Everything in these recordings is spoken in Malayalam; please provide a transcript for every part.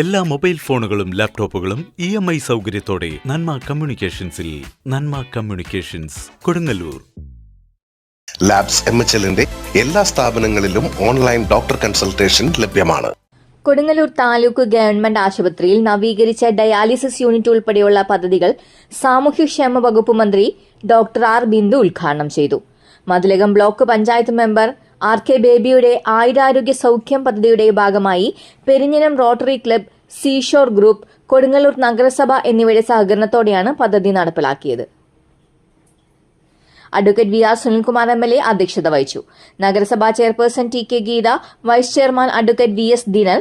എല്ലാ മൊബൈൽ ഫോണുകളും ലാപ്ടോപ്പുകളും ഇ എം ഐ സൗകര്യത്തോടെ Nanma കമ്മ്യൂണിക്കേഷൻസിൽ Nanma communications Kodungallur. Labs M H എല്ലിന്റെ എല്ലാ സ്ഥാപനങ്ങളിലും ഓൺലൈൻ ഡോക്ടർ കൺസൾട്ടേഷൻ ലഭ്യമാണ്. കൊടുങ്ങല്ലൂർ താലൂക്ക് ഗവൺമെന്റ് ആശുപത്രിയിൽ നവീകരിച്ച ഡയാലിസിസ് യൂണിറ്റ് ഉൾപ്പെടെയുള്ള പദ്ധതികൾ സാമൂഹ്യക്ഷേമ വകുപ്പ് മന്ത്രി ഡോക്ടർ ആർ ബിന്ദു ഉദ്ഘാടനം ചെയ്തു. Mathilakam block panchayat member R K ബേബിയുടെ ആയുരാരോഗ്യ സൗഖ്യം പദ്ധതിയുടെ ഭാഗമായി Perinjanam rotary club seashore group Kodungallur നഗരസഭ എന്നിവയുടെ സഹകരണത്തോടെയാണ് പദ്ധതി നടപ്പിലാക്കിയത്. Advocate V R Sunilkumar M L A അധ്യക്ഷത വഹിച്ചു. നഗരസഭാ chairperson T K Geetha vice chairman advocate V S Dinal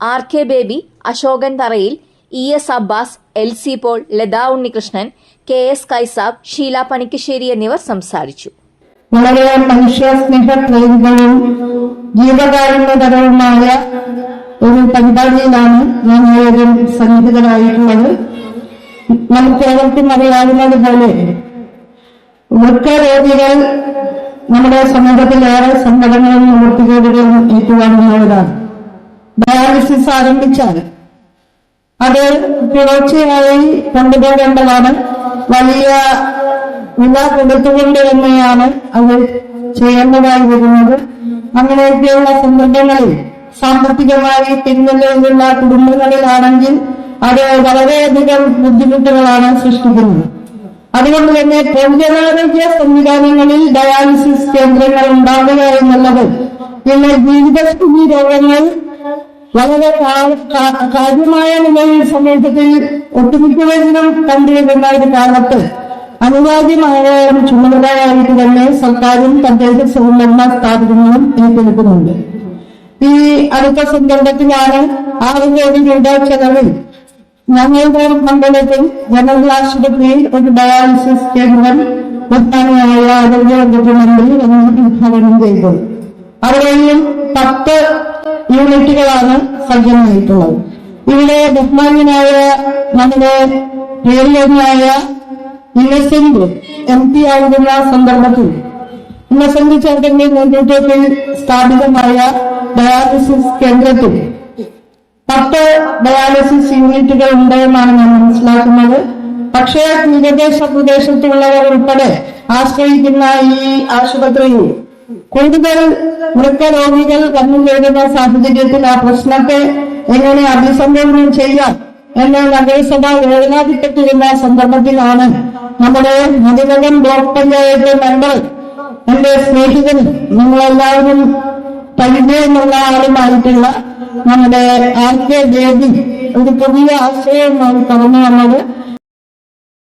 R K Baby Ashokan Tharayil E S Abbas L C Paul Latha Unnikrishnan K S Kaisab Sheela Panikkassery എന്നിവർ സംസാരിച്ചു. വളരെ മനുഷ്യ സ്നേഹപ്രേരിതവും ജീവകാരുണ്യപരവുമായ ഒരു പരിപാടിയിലാണ് ഞാൻ ഏവരും സന്നിഹിതരായിട്ടുള്ളത് നമുക്ക് ഏവർക്കും അറിയാവുന്നത് പോലെ വൃക്കരോഗികൾ നമ്മുടെ സമൂഹത്തിൽ ഏറെ സങ്കടങ്ങളും നിവൃത്തികേടുകളും ഏറ്റുവാങ്ങുന്നവരാണ്. ഡയാലിസിസ് ആരംഭിച്ചാൽ അത് തുടർച്ചയായി കൊണ്ടുപോകേണ്ടതാണ് വലിയ വില കൊടുത്തുകൊണ്ട് തന്നെയാണ് അത് ചെയ്യേണ്ടതായി വരുന്നത്. അങ്ങനെയൊക്കെയുള്ള സന്ദർഭങ്ങളിൽ സാമ്പത്തികമായി പിന്നിലുള്ള കുടുംബങ്ങളിലാണെങ്കിൽ അത് വളരെയധികം ബുദ്ധിമുട്ടുകളാണ് സൃഷ്ടിക്കുന്നത്. അതുകൊണ്ട് തന്നെ പൊതുജനാരോഗ്യ സംവിധാനങ്ങളിൽ ഡയാലിസിസ് കേന്ദ്രങ്ങൾ ഉണ്ടാകുക എന്നുള്ളത് പിന്നെ ജീവിതസ്ഥിതി രോഗങ്ങൾ വളരെ കാര്യമായ നിലയിൽ സമൂഹത്തിൽ ഒട്ടുമിക്കവരിലും കണ്ടുവരുന്ന ഒരു കാലത്ത് അനിവാര്യമായ ചുമതലയായിട്ട് തന്നെ സർക്കാരും തദ്ദേശ സ്വയംഭരണ സ്ഥാപനങ്ങളും ഏറ്റെടുക്കുന്നുണ്ട്. ഈ അടുത്ത സന്ദർഭത്തിലാണ് ആറ് കോടി രൂപ ചെലവിൽ ഞങ്ങളുടെ മണ്ഡലത്തിൽ ജനറൽ ആശുപത്രിയിൽ ഒരു ഡയാലിസിസ് കേന്ദ്രം ബഹുമാനിയായ ആരോഗ്യ വകുപ്പ് മന്ത്രി ഉദ്ഘാടനം ചെയ്തത് അവിടെയും പത്ത് യൂണിറ്റുകളാണ് സജ്ജമായിട്ടുള്ളത്. ഇവിടെ ബഹുമാന്യനായ നമ്മുടെ പേരിലൊന്നായ ഇലസിംഗ് എം പി ആയിരുന്ന സന്ദർഭത്തിൽ ഇന്നസെന്റ് ചേട്ടന്റെ നേതൃത്വത്തിൽ സ്ഥാപിതമായ ഡയാലിസിസ് കേന്ദ്രത്തിൽ പത്ത് ഡയാലിസിസ് യൂണിറ്റുകൾ ഉണ്ടെന്നാണ് ഞാൻ മനസ്സിലാക്കുന്നത്. പക്ഷേ തീരദേശ പ്രദേശത്തുള്ളവർ ഉൾപ്പെടെ ആശ്രയിക്കുന്ന ഈ ആശുപത്രിയിൽ കൂടുതൽ വൃക്കരോഗികൾ വന്നു ചേരുന്ന സാഹചര്യത്തിൽ ആ പ്രശ്നത്തെ എങ്ങനെ അഭിസംബോധന ചെയ്യാം എന്ന നഗരസഭ വേദനാധിപ്പെട്ടിരുന്ന സന്ദർഭത്തിലാണ് നമ്മുടെ മതിനകം ബ്ലോക്ക് പഞ്ചായത്ത് മെമ്പർ എന്റെ സ്നേഹിതൻ നിങ്ങളെല്ലാവരും പരിചയമുള്ള ആളുമായിട്ടുള്ള നമ്മുടെ ആർ കെ ജയതി ഒരു പുതിയ ആശയമാണ് തുറന്നു വന്നത്